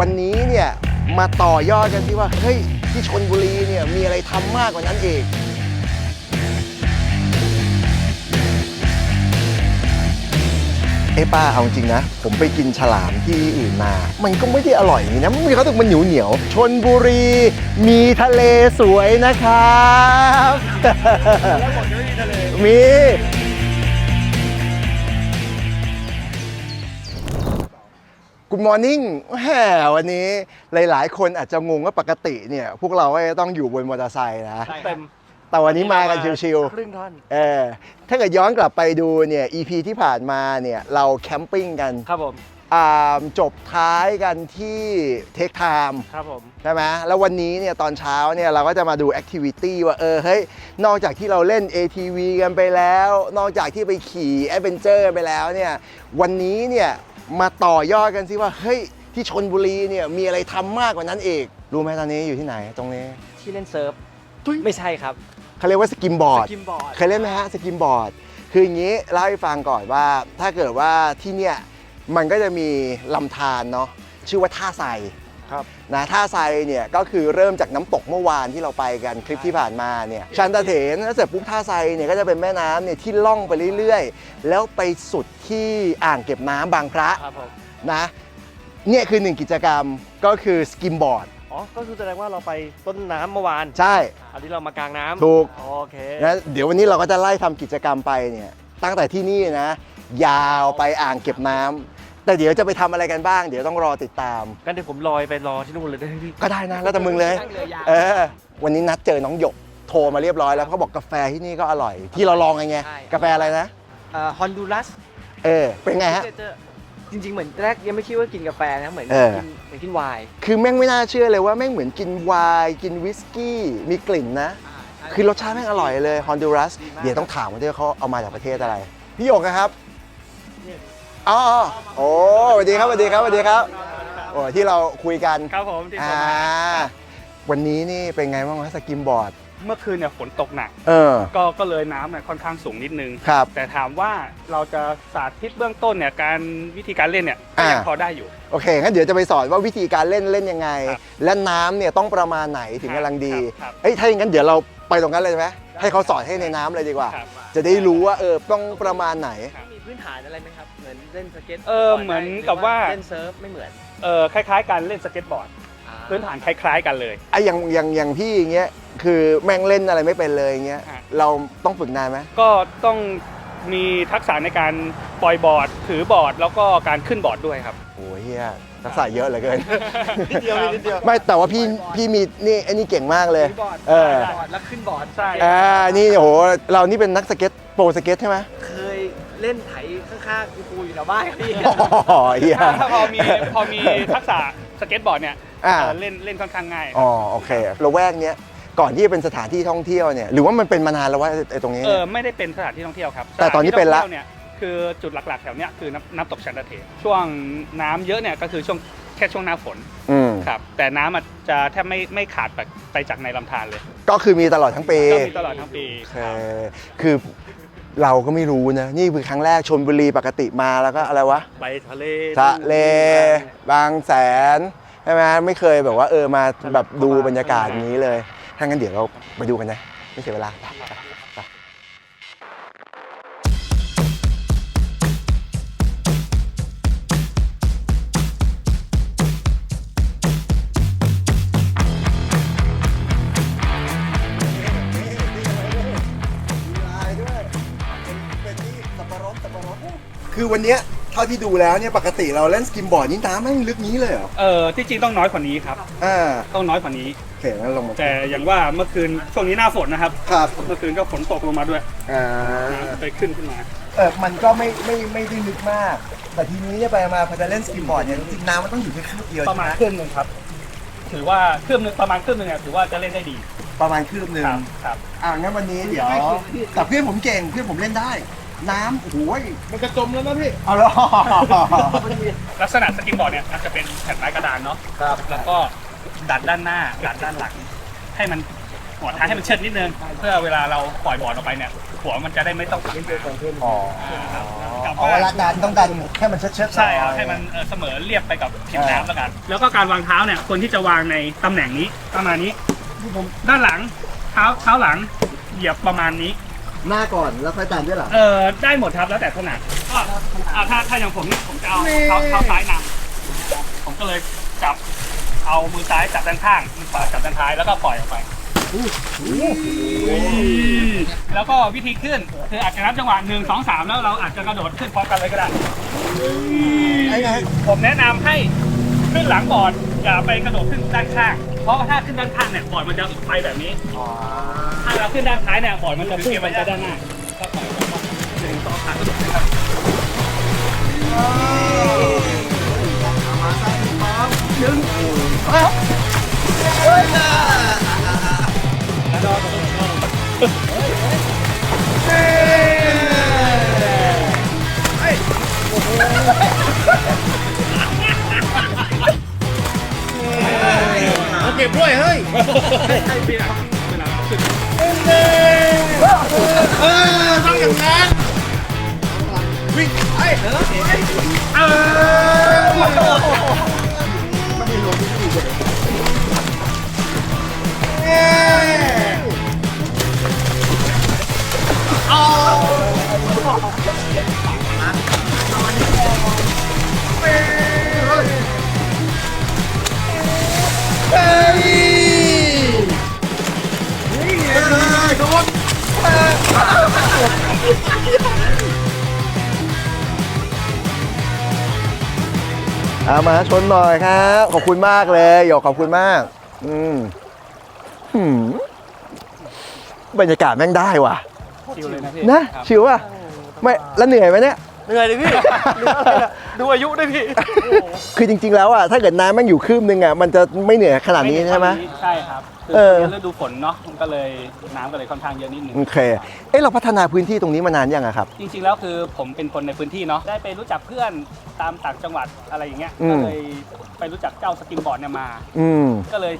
วันนี้เนี่ยมาต่อยอดกันที่ว่าเฮ้ยที่ชนบุรีเนี่ยมีอะไรทำมากกว่านั้นอีกเอ้ป้าเอาจริงนะ ผมไปกินฉลามที่อื่นมา มันก็ไม่ได้อร่อยนี้นะมันมีเขาถึงมันเหนียวเหนียวชนบุรี มีทะเลสวยนะครับแล้วหม ดจะไม่มีทะเลมี Good Morning แหมวันนี้หลาย ๆ คนอาจจะงงว่าปกติเนี่ยพวกเราก็จะต้องอยู่บนมอเตอร์ไซค์นะ เต็ม แต่วันนี้มากันชิวครึ่งท่อน ๆ เออ ถ้าเกิดย้อนกลับไปดูเนี่ย EP ที่ผ่านมาเนี่ยเราแคมปิ้งกันครับผม อ่าจบท้ายกันที่เทคไทม์ ครับผม ใช่ไหมแล้ววันนี้เนี่ยตอนเช้าเนี่ยเราก็จะมาดูแอคทิวิตี้ว่าเออเฮ้ย นอกจากที่เราเล่น ATV กันไปแล้ว นอกจากที่ไปขี่แอดเวนเจอร์ไปแล้วเนี่ย วันนี้เนี่ย มาต่อยอดกันสิว่าเฮ้ยที่ชนบุรีเนี่ยมีอะไรทำมากกว่านั้นอีกรู้ไหมตอนนี้อยู่ที่ไหนตรงนี้ที่เล่นเซิร์ฟตุ๊ยไม่ใช่ครับเขาเรียกว่าสกิมบอร์ดกิมบอร์ดเคยเล่นไหมฮะสกิมบอร์ดคืออย่างนี้เล่าให้ฟังก่อนว่าถ้าเกิดว่าที่เนี่ยมันก็จะมีลำธารเนาะชื่อว่าท่าไซครับ นะท่าไซเนี่ยก็คือเริ่มจากน้ำตกเมื่อวานที่เราไปกันคลิปที่ผ่านมาเนี่ยชันตาเถนแล้วเสร็จปุ๊บท่าไซเนี่ยก็จะเป็นแม่น้ำเนี่ยที่ล่องไปเรื่อยๆ แล้วไปสุดที่อ่างเก็บน้ำบางพระครับผมนะเนี่ยคือหนึ่งกิจกรรมก็คือสกิมบอร์ดอ๋อ ก็คือแสดงว่าเราไปต้นน้ำเมื่อวาน ใช่ อันนี้เรามากลางน้ำถูก โอเคนะเดี๋ยววันนี้เราก็จะไล่ทำกิจกรรมไปเนี่ย ตั้งแต่ที่นี่นะ ยาวไปอ่างเก็บน้ำ แต่เดี๋ยวจะไปทำอะไรกันบ้าง เดี๋ยวต้องรอติดตาม งั้นเดี๋ยวผมลอยไปรอที่นู่นเลยได้ไหมพี่ ก็ได้นะ แล้วแต่มึงเลย นั่งเรือยาว เออ วันนี้นัดเจอน้องหยก โทรมาเรียบร้อยแล้วเขาบอกกาแฟที่นี่ก็อร่อย ที่เราลองไงไง ใช่ กาแฟอะไรนะ ฮอนดูรัสเออ เป็นไงฮะ จริง ๆ เหมือนแรกยังไม่คิดว่ากินกาแฟนะ เหมือนเออ กินเหมือนกินไวน์คือแม่งไม่น่าเชื่อเลยว่าแม่งเหมือนกินไวน์กินวิสกี้ มีกลิ่นนะ คือรสชาติแม่งอร่อยเลยฮอนดูรัส เดี๋ยวต้องถามว่าเขาเอามาจากประเทศอะไร พี่หยกนะครับ อ๋อโอ้สวัสดีครับสวัสดีครับสวัสดีครับโอ้ที่เราคุยกันครับผมที่ผอ่ามวันนี้นี่เป็นไงบ้างวะสกิมบอร์ด เมื่อคืนเนี่ยฝนตกหนัก เออ ก็ก็เลยน้ำเนี่ยค่อนข้างสูงนิดนึง ครับ แต่ถามว่าเราจะสาธิตเบื้องต้นเนี่ยการวิธีการเล่นเนี่ยก็ยังอ่า พอได้อยู่ โอเคงั้นเดี๋ยวจะไปสอนว่าวิธีการเล่นเล่นยังไง ครับและน้ำเนี่ยต้องประมาณไหนถึงกำลังดีครับเอ้ยถ้าอย่างนั้นเดี๋ยวเราไปตรงนั้นเลยไหมให้เขาสอนให้ในน้ำเลยดีกว่า ครับ จะได้รู้ว่าเออต้องประมาณไหน มีพื้นฐานอะไรไหมครับเหมื อนเล่นสเก็ตเออเหมือนกับว่า เล่นเซิร์ฟไม่เหมือนเออคล้าย ๆการเล่นสเก็ตบอร์ดพื้นฐานคล้าย ๆ กันเลย ไอ้อย่างอย่างอย่างพี่อย่างเงี้ยคือแม่งเล่นอะไรไม่เป็นเลยอย่างเงี้ยฮะเราต้องฝึกนานไหมก็ต้องมีทักษะในการปล่อยบอร์ด ถือบอร์ด แล้วก็การขึ้นบอร์ดด้วยครับ โอ้ยเฮียทักษะเยอะเหลือเกิน นิดเดียวนิดเดียวไม่แต่ว่าพี่พี่มีนี่ไอ้นี่เก่งมากเลยถือบอร์ดเออ บอร์ดแล้วขึ้นบอร์ดใช่ อ่านี่โอ้โหเรานี่เป็นนักสเก็ตโปรสเก็ตใช่ไหม เคยเล่นไถข้างๆครูๆอยู่แถวบ้านครับพี่ อ๋อเฮียถ้าพอมีพอมีทักษะสเก็ตบอร์ดเนี่ยอ่า เออเล่นเล่นค่อนข้างง่าย อ๋อโอเคระแวกเนี้ยก่อนที่จะเป็นสถานที่ท่องเที่ยวเนี่ยหรือว่ามันเป็นมานานแล้วว่าไอ้ตรงนี้ เอเนี่ยอไม่ได้เป็นสถานที่ท่องเที่ยวครับแต่ตอนนี้เป็นละ สถาที่ท่องที่ยวเนี่ยคือจุดหลักๆแถวเนี้ยคือน้ำน้ำตกชันตะเถนช่วงน้ำเยอะเนี่ยก็คือช่วงแค่ช่วงหน้าฝนอืมครับแต่น้ำอาจจะแทบไม่ไม่ขาดไปไปจากในลำธารเลยก็คือมีตลอดทั้งปีก็มีตลอดทั้งปีโอเคครับ คือ เราก็ไม่รู้นะ นี่คือครั้งแรกชนบุรีปกติมาแล้วก็อะไรวะไปทะเลทะเล บางแสนใช่ไหมไม่เคยแบบว่าเออมาแบบดูบรรยากาศอย่างนี้เลยถ้างั้นเดี๋ยวเราไปดูกันนะ ไม่เสียเวลา คือวันเนี้ยเท่าที่ดูแล้วเนี่ยปกติเราเล่นสกิมบอร์ดนี่น้ำไม่ลึกนี้เลยเหรอเออที่จริงต้องน้อยกว่านี้ครับ อ่าต้องน้อยกว่านี้ โอเคงั้นลงมาแต่อย่างว่าเมื่อคืนช่วงนี้หน้าฝนนะครับ ครับเมื่อคืนก็ฝนตกลงมาด้วยอ่าน้ำไปขึ้นขึ้นมา เออมันก็ไม่ไม่ไม่ได้ลึกมาก แต่ทีนี้เนี่ยไปมาพอจะเล่นสกีบอร์ดเนี่ยจริงๆน้ำมันต้องอยู่แค่คืบเดียวประมาณใช่ไหครึ่งหนึ่งครับ ถือว่าครึ่งหนึงประมาณครึ่งหนึงอะถือว่าจะเล่นได้ดีประมาณคืบหนึ่งครับครับ อ่างั้นวันนี้เดี๋ยวแต่เพื่อนผมเก่งเพื่อนผมเล่นได้ น้ำโอ้โหยมันกระจมแล้วนะพี่ เอาละลักษณะสกิมบอร์ดเนี่ยอาจจะเป็นแผ่นไม้กระดานเนาะครับแล้วก็ดัดด้านหน้าดัดด้านหลัง ให้มันหัวท้ายให้มันเชิดนิดนึง เพื่อเวลาเราปล่อยบอร์ดออกไปเนี่ยหัวมันจะได้ไม่ต้องปักอ๋อกับเอาเวลาดันต้องดันให้มันเชิดๆใช่ครับหน่อยให้มันเอ่อเสมอเรียบไปกับผิวน้ำแล้วกัน แล้วก็การวางเท้าเนี่ยคนที่จะวางในตำแหน่งนี้ประมาณนี้ด้านหลังเท้าเท้าหลังเหยียบประมาณนี้ หน้าก่อนแล้วค่อยดันด้วยหลังเออได้หมดครับแล้วแต่ถนัดก็อ่าถ้าถ้าอย่างผมเนี่ยผมจะเอาเท้าเท้าซ้ายนำผมก็เลยจับเอามือซ้ายจับด้านข้างมือขวาจับด้านท้ายแล้วก็ปล่อยออกไป แล้วก็วิธีขึ้นคืออาจจะนับจังหวะหนึ่งสองสามแล้วเราอาจจะกระโดดขึ้นพร้อมกันเลยก็ได้ไอ้ไงผมแนะนำให้ขึ้นหลังบอร์ดอย่าไปกระโดดขึ้นด้านข้าง เพราะว่าถ้าขึ้นด้านข้างเนี่ยบอร์ดมันจะไปแบบนี้ ถ้าเราขึ้นด้านท้ายเนี่ยบอร์ดมันจะพุ่งไปด้านหน้าก็ปล่อยไปก่อนหนึ่งสองสามกระโดดขึ้นครับเด้วยเฮ้ยใช่พี่นเวลาเราขึ้นเออต้องอย่างนั้นวิ่งไอ้เออเอา มาชนหน่อยครับ ขอบคุณมากเลยหยกขอบคุณมาก อืมหืมบรรยากาศแม่งได้ว่ะ ชิวเลยนะพี่นะ ครับชิวอะไม่แล้วเหนื่อยไหมเนี่ย เหนื่อยเลยพี่ ดูอายุด้วยพี่คือจริง ๆ แล้วอะถ้าเกิดน้ำแม่งอยู่คืบนึงอะมันจะไม่เหนื่อยขนาดนี้ใช่ไหมใช่ครับคือเออฤดูฝนเนาะมันก็เลยน้ำก็เลยค่อนข้างเยอะนิดนึงโอเคเอ๊ะเราพัฒนาพื้นที่ตรงนี้มานานยังอะครับ จริง ๆ แล้วคือผมเป็นคนในพื้นที่เนาะได้ไปรู้จักเพื่อนตามต่างจังหวัดอะไรอย่างเงี้ยอืมก็เลยไปรู้จักเจ้าสกิมบอร์ดเนี่ยมาอืมก็เลย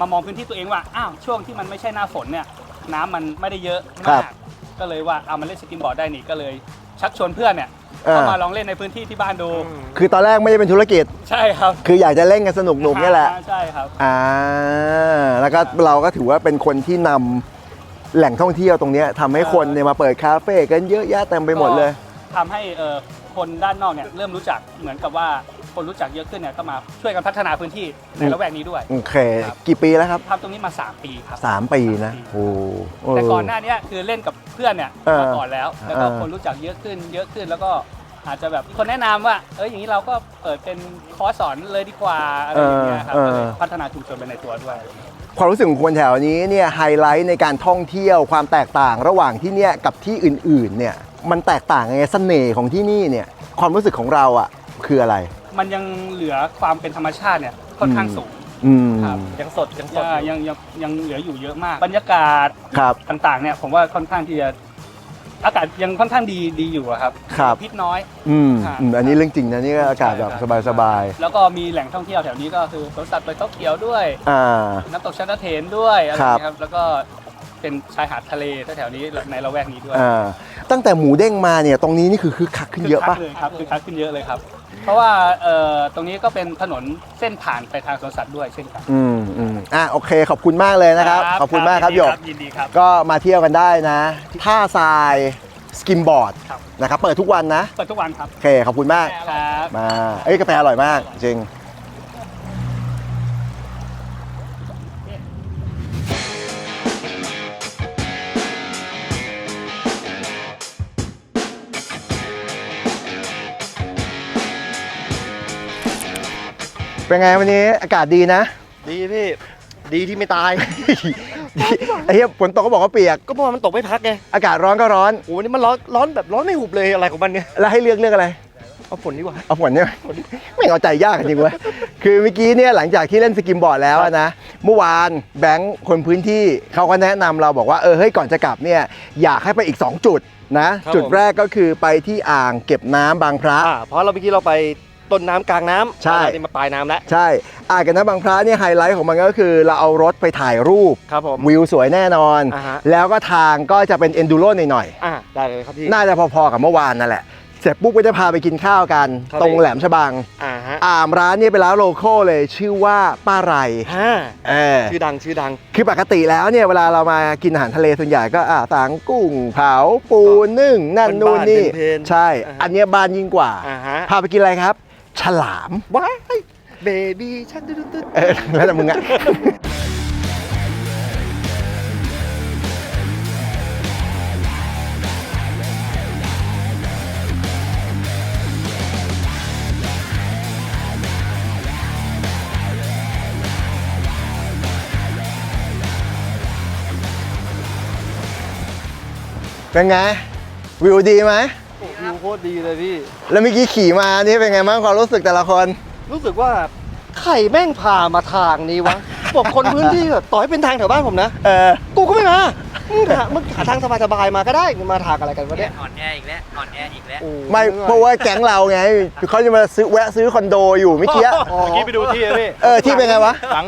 มามองพื้นที่ตัวเองว่าอ้าวช่วงที่มันไม่ใช่หน้าฝนเนี่ยน้ำมันไม่ได้เยอะครัมาบกก็เลยว่าเอามาเล่นสกิมบอร์ดได้นี่ก็เลยชักชวนเพื่อนเนี่ย เออ เข้ามาลองเล่นในพื้นที่ที่บ้านดู คือตอนแรกไม่ได้เป็นธุรกิจ ใช่ครับคืออยากจะเล่นกันสนุกหนุกๆนี่แหละ ใช่ครับ อ่า แล้วก็เราก็ถือว่าเป็นคนที่นำแหล่งท่องเที่ยวตรงเนี้ยทำให้คนเนี่ยมาเปิดคาเฟ่กันเยอะแยะเต็มไปหมดเลยทำให้เอ่อคนด้านนอกเนี่ยเริ่มรู้จักเหมือนกับว่า คนรู้จักเยอะขึ้นเนี่ยก็มาช่วยกันพัฒนาพื้นที่ในละแวกนี้ด้วยโอเค ครับ กี่ปีแล้วครับทำตรงนี้มา 3 ปีครับ สามปีนะโอ้เแต่ก่อนหน้าเนี้ยคือเล่นกับเพื่อนเนี่ยเออมาก่อนแล้วแล้วก็เออ คนรู้จักเยอะขึ้น เยอะขึ้นแล้วก็อาจจะแบบมีคนแนะนำว่าเอออย่างนี้เราก็เปิดเป็นคอร์สสอนเลยดีกว่าอะไรอย่างเงี้ยครับเออก็เลยเออพัฒนาชุมชนไปในตัวด้วย ความรู้สึกของคนแถวนี้เนี่ยไฮไลท์ในการท่องเที่ยวความแตกต่างระหว่างที่เนี่ยกับที่อื่นๆเนี่ยมันแตกต่างยังไงเสน่ห์ของที่นี่เนี่ยความรู้สึกของเราอะคืออะไร มันยังเหลือความเป็นธรรมชาติเนี่ยค่อนข้างสูงอืม ครับยังสดยังสดยังยังยังยังเหลืออยู่เยอะมาก บรรยากาศครับ ต่างๆเนี่ยผมว่าค่อนข้างที่จะอากาศยังค่อนข้างดีดีอยู่อะครับครับ พิษน้อย อืมครับ อืมอันนี้เรื่องจริงนะนี่ก็อากาศแบบสบายแล้วก็มีแหล่งท่องเที่ยวแถวนี้ก็คือสวนสัตว์เปิดเขาเขียวด้วย ๆ อ่า น้ำตกชันตะเถนด้วยอะไรอย่างเงี้ยคครัรับบแล้วก็เป็นชายหาดทะเลแถวๆนี้ในละแวกนี้ด้วยอ่า ตั้งแต่หมูเด้งมาเนี่ย ตรงนี้นี่คือคึกคักขึ้นเยอะปะคึกคักเลยครับคือคักขึ้นเยอะเลยครับ เพราะว่าเอ่อตรงนี้ก็เป็นถนนเส้นผ่านไปทางสวนสัตว์ด้วยเช่นกัน อืมอืมอะโอเคขอบคุณมากเลยนะครับ ขอบคุณมากครับหยก ยินดีครับ ก็มาเที่ยวกันได้นะท่าทรายสกิมบอร์ดครับ นะครับเปิดทุกวันนะ เปิดทุกวันครับโอเคขอบคุณมาก ครับ มาเอ้ยกาแฟอร่อยมากจริง เป็นไงวันนี้อากาศดีนะ ดีพี่ ดีที่ไม่ตาย ไอ้เหี้ยฝนตกก็บอกว่าเปียก ก็เพราะว่ามันตกไม่พักไงอากาศร้อนก็ร้อน โอ้โหนี่มันร้อนร้อนแบบร้อนไม่หุบเลยอะไรของมันเนี่ย แล้วให้เลือกเลือกอะไร เอาฝนดีกว่า เอาฝนเนี่ยไม่เอาใจยากจริงเว้ยคือเมื่อกี้เนี่ยหลังจากที่เล่นสกิมบอร์ดแล้วอะนะ เมื่อวานแบงค์คนพื้นที่เขาก็แนะนำเราบอกว่าเออเฮ้ยก่อนจะกลับเนี่ยอยากให้ไปอีก 2 จุดนะ ครับจุดผม แรกก็คือไปที่อ่างเก็บน้ำบางพระ อ่าเพราะเราเมื่อกี้เราไป ต้นน้ำกลางน้ำใช่ เราได้มาปลายน้ำแล้วใช่อ่างเก็บน้ำบางพระเนี่ยไฮไลท์ของมันก็คือเราเอารถไปถ่ายรูป ครับผม วิวสวยแน่นอน อ่าฮะ แล้วก็ทางก็จะเป็นเอนดูโรหน่อยอ่าได้เลยครับพี่ ๆ น่าจะพอๆกับเมื่อวานนั่นแหละ เสร็จปุ๊บก็จะพาไปกินข้าวกัน ครับ ตรงแหลมฉบัง อ่าฮะอ่ามร้านนี้เป็นร้านโลโก้เลยชื่อว่าป้าไรฮ่าเออชื่อดังชื่อดัง คือปกติแล้วเนี่ยเวลาเรามากินอาหารทะเลส่วนใหญ่ก็อ่าสังกุ้งเผาปูนึ่งนั่นนู่นนี่เพนๆใช่ อ่าฮะ อันเนี้ยบานยิ่งกว่า อ่าฮะ พาไปกินอะไรครับ ฉลามว้ายเบบี้ชัดดุดดุดเออแล้วแต่มึงอะเป็นไง วิวดีไหมวิว โคตรดีเลยพี่ แล้วเมื่อกี้ขี่มานี่เป็นไงบ้างความรู้สึกแต่ละคน รู้สึกว่าไข่แม่งพามาทางนี้วะ บอกคนพื้นที่แบบต่อให้เป็นทางแถวบ้านผมนะ เออ กูก็ไม่มา มึงหามึงหาทางสบายๆมาก็ได้มึงมาทางอะไรกันวะเนี่เนี่ยยอ่อนแออีกแล้วอ่อนแออีกแล้ว โอ้ไม่เพราะว่าแก๊งเราไงเขาจะมาซื้อแวะซื้อคอนโดอยู่เมื่อกี้อ๋อเมื่อกี้ไปดูที่อะพี่ เออที่เป็นไงวะ หลัง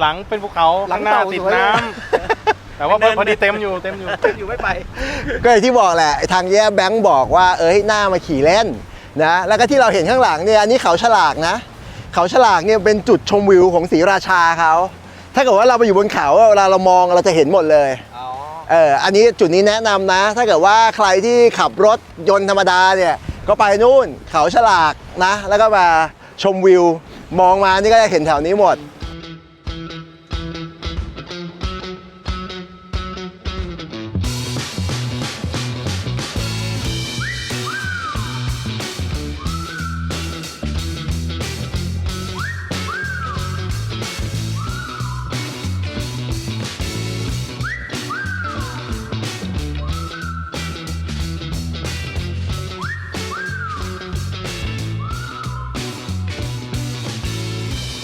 หลังเป็นภูเขาหลัข้างงหน้าเต่าติดสวยน้ำ แต่ว่าพอดีเต็มอยู่เต็มอยู่อยู่ไม่ไป ก็อย่างที่บอกแหละทางแย่แบงค์บอกว่าเอ้ยหน้ามาขี่เล่นนะแล้วก็ที่เราเห็นข้างหลังเนี่ยอันนี้เขาฉลากนะ เขาฉลากเนี่ยเป็นจุดชมวิวของศรีราชาเขาถ้าเกิดว่าเราไปอยู่บนเขาเวลาเรามองเราจะเห็นหมดเลยอ๋อเอออันนี้จุดนี้แนะนำนะ ถ้าเกิดว่าใครที่ขับรถยนต์ธรรมดาเนี่ยก็ไปนู่นเขาฉลากนะ แล้วก็มาชมวิว มองมานี่ก็จะเห็นแถวนี้หมด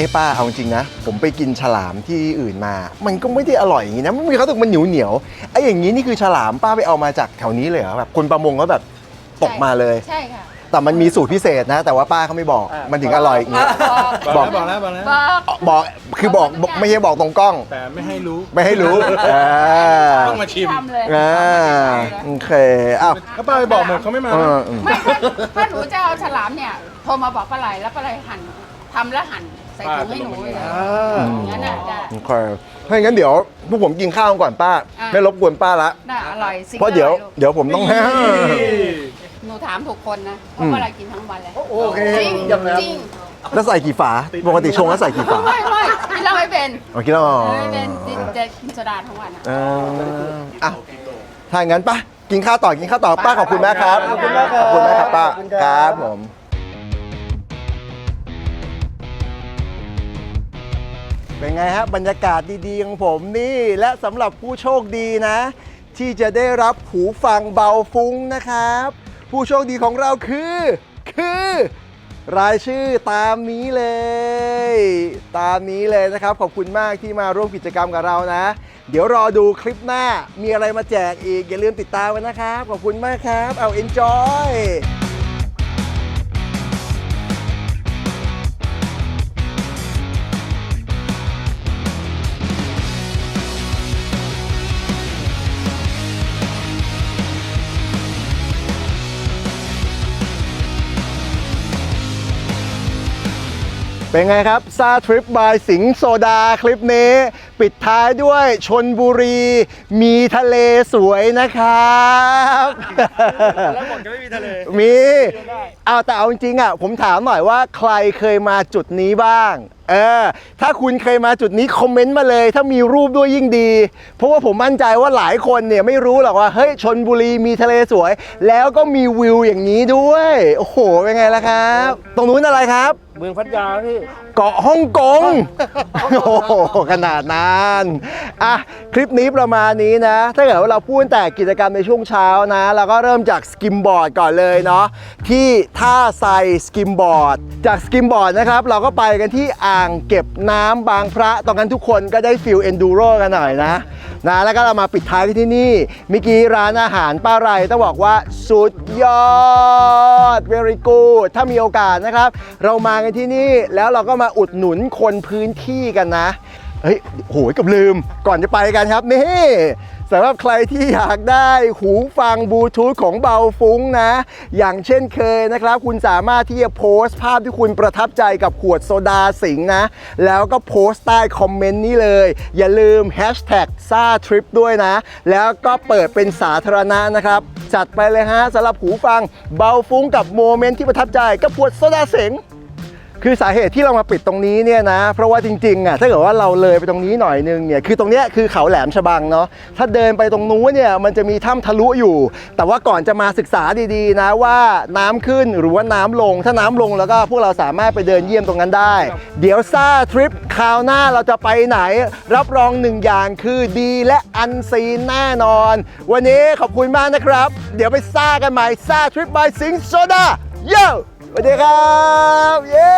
เอ้ป้าเอาจริงนะ ผมไปกินฉลามที่อื่นมา มันก็ไม่ได้อร่อยอย่างนี้นะมันมีเขาวสึกมันเหนียวเหนียวๆไอ้อย่างนี้นี่คือฉลามป้าไปเอามาจากแถวนี้เลยเหรอแบบคนประมงก็แบบตกมาเลย ใช่ค่ะ แต่มันมีสูตรพิเศษนะ แต่ว่าป้าเขาไม่บอกมันถึงอร่อยอย่างนี้ บอก บอกแล้วบอกแล้วบอกแล้วบอกบอกคือบอกไม่ใช่บอกตรงกล้อง แต่ไม่ให้รู้ไม่ให้รู้อ่าต้องมาชิมทำเลยอ่าโอเคอ้าวแล้วป้าไปบอกหมดเขาไม่มาเอออืมไม่ถ้าถ้าหนูจะเอาฉลามเนี่ย โทรมาบอกปลาไหลแล้วปลาไหลหั่นทำแล้วหั่น ใส่ถุงให้หนูเลยอย่างนั้นน่ะได้โอเคถ้าอย่างนั้นเดี๋ยวพวกผมกินข้าวก่อนป้าอะไม่รบกวนป้าละน่าอร่อยสิ่งเพราะเดี๋ยวอร่อลูกเดี๋ยวผมต้องหนูถามถูกคนนะเพราะปลาไหลกินทั้งวันเลยโอเคจริงเยี่ยมแล้วจริงแล้วใส่กี่ฝา ปกติชงแล้วใส่กี่ฝาไม่ไม่กินเหล้าไม่เป็นโอเคแล้วอ๋อไม่เป็นจะกินโซดาทั้งวันอะเอออะถ้าอย่างนั้นป้ากินข้าวต่อกินข้าวต่อป้าขอบคุณมากครับขอบคุณมากครับขอบคุณมากครับป้าขอบคุณครับครับผม เป็นไงฮะบรรยากาศดีๆของผมนี่และสำหรับผู้โชคดีนะ ที่จะได้รับหูฟังเบาฟุ้งนะครับ ผู้โชคดีของเราคือ คือ รายชื่อตามนี้เลย ตามนี้เลยนะครับ ขอบคุณมากที่มาร่วมกิจกรรมกับเรานะ เดี๋ยวรอดูคลิปหน้ามีอะไรมาแจกอีก อย่าลืมติดตามกันนะครับ ขอบคุณมากครับ เอา enjoy เป็นไงครับซาทริปบายสิงห์โซดาคลิปนี้ ปิดท้ายด้วยชนบุรี มีทะเลสวยนะครับ แล้วบอกจะไม่มีทะเลมีเอาแต่เอาจริงๆอะผมถามหน่อยว่าใครเคยมาจุดนี้บ้าง เออ ถ้าคุณเคยมาจุดนี้คอมเมนต์มาเลย ถ้ามีรูปด้วยยิ่งดี เพราะว่าผมมั่นใจว่าหลายคนเนี่ยไม่รู้หรอกว่าเฮ้ยชนบุรีมีทะเลสวย แล้วก็มีวิวอย่างนี้ด้วย โอ้โหเป็นไงล่ะครับ ตรงนู้นอะไรครับ เมืองพัทยาพี่เกาะฮ่องกง โอ้โหขนาดนั้นอะคลิปนี้ประมาณนี้นะ ถ้าเกิดว่าเราพูดแต่กิจกรรมในช่วงเช้านะ เราก็เริ่มจากสกิมบอร์ดก่อนเลยเนาะที่ท่าไซสกิมบอร์ด จากสกิมบอร์ดนะครับ เราก็ไปกันที่อ่างเก็บน้ำบางพระตรงนั้นทุกคนก็ได้ฟิลเอนดูโรกันหน่อยนะ นะแล้วก็เรามาปิดท้ายที่นี่เมื่อกี้ร้านอาหารป้าไรต้องบอกว่าสุดยอด very good ถ้ามีโอกาสนะครับ เรามากันที่นี่แล้วเราก็มาอุดหนุนคนพื้นที่กันนะเฮ้ยโหยเกับลืมก่อนจะไปกันครับนี่ สำหรับใครที่อยากได้หูฟังบลูทูธของเบาฟุ้งนะ อย่างเช่นเคยนะครับ คุณสามารถที่จะโพสต์ภาพที่คุณประทับใจกับขวดโซดาสิงนะ แล้วก็โพสต์ใต้คอมเมนต์นี้เลย อย่าลืมแฮชแท็กซ่าทริปด้วยนะ แล้วก็เปิดเป็นสาธารณะนะครับ จัดไปเลยฮะสำหรับหูฟังเบาฟุ้งกับโมเมนต์ที่ประทับใจกับขวดโซดาสิง์ คือสาเหตุที่เรามาปิดตรงนี้เนี่ยนะ เพราะว่าจริงๆอะถ้าเกิดว่าเราเลยไปตรงนี้หน่อยนึงเนี่ยคือตรงเนี้ยคือเขาแหลมฉบังเนาะถ้าเดินไปตรงนู้นเนี่ยมันจะมีถ้ำทะลุอยู่ แต่ว่าก่อนจะมาศึกษาดีๆ นะว่าน้ำขึ้นหรือว่าน้ำลง ถ้าน้ำลงแล้วก็พวกเราสามารถไปเดินเยี่ยมตรงนั้นได้ เดี๋ยวซ่าทริปคราวหน้าเราจะไปไหน รับรองหนึ่งอย่างคือดีและอันซีนแน่นอน วันนี้ขอบคุณมากนะครับ เดี๋ยวไปซ่ากันใหม่ซ่าทริปบายสิงโซดา Yo! ส วัสดีครับ เย้